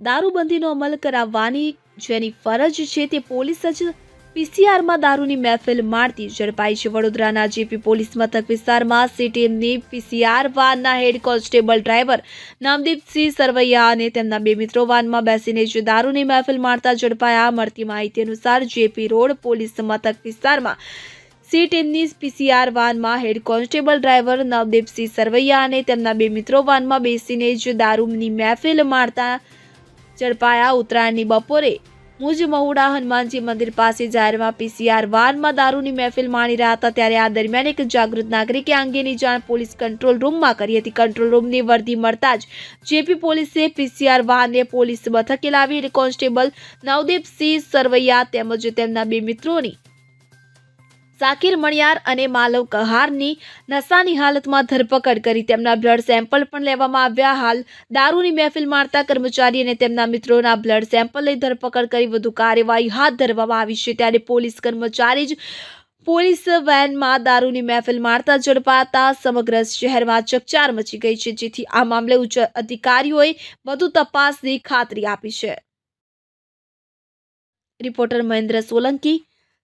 દારૂબંધીનો અમલ કરાવવાની જેની ફરજ છે તે પોલીસ જ પીસીઆરમાં દારૂની મહેફિલ મારતી ઝડપાઈ છે. વડોદરાના જેપી પોલીસ મથક વિસ્તારમાં સીટીએમની પીસીઆર વાનના હેડ કોન્સ્ટેબલ ડ્રાઈવર નામદીપસિંહ સરવૈયા અને તેમના બે મિત્રો વાનમાં બેસીને જે દારૂની મહેફિલ મારતા ઝડપાયા. મળતી માહિતી અનુસાર જેપી રોડ પોલીસ મથક વિસ્તારમાં સી ટીમની PCR વાનમાં head constable driver Navdeepsinh Sarvaiya અને તેમના બે મિત્રો વાનમાં બેસીને જ દારૂની મહેફિલ મારતા ઝડપાયા ઉત્તરાયણની બપોરે મુજ મહુડા હનુમાનજી મંદિર પાસે જાહેરમાં પીસીઆર વાનમાં દારૂની મહેફિલ માણી રહ્યા હતા ત્યારે આ દરમિયાન એક જાગૃત નાગરિકે અંગેની જાણ પોલીસ કંટ્રોલ રૂમમાં કરી હતી. કંટ્રોલ રૂમની વર્દી મળતા જ જેપી પોલીસે પીસીઆર વાહનને પોલીસ મથકે લાવી કોન્સ્ટેબલ નવદીપસિંહ સરવૈયા તેમજ તેમના બે મિત્રોની સાકિર મણિયાર અને માલવ કહારની નશાની હાલતમાં ધરપકડ કરી. તેમના બ્લડ સેમ્પલ પણ લેવામાં આવ્યા. હાલ દારૂની મહેફિલ મારતા કર્મચારી અને તેમના મિત્રોના બ્લડ સેમ્પલ લઈ ધરપકડ કરી વધુ કાર્યવાહી હાથ ધરવામાં આવી છે. ત્યારે પોલીસ કર્મચારી જ પોલીસ વેનમાં દારૂની મહેફિલ મારતા ઝડપાતા સમગ્ર શહેરમાં ચકચાર મચી ગઈ છે, જેથી આ મામલે ઉચ્ચ અધિકારીઓએ વધુ તપાસની ખાતરી આપી છે. Reporter Mahendra Solanki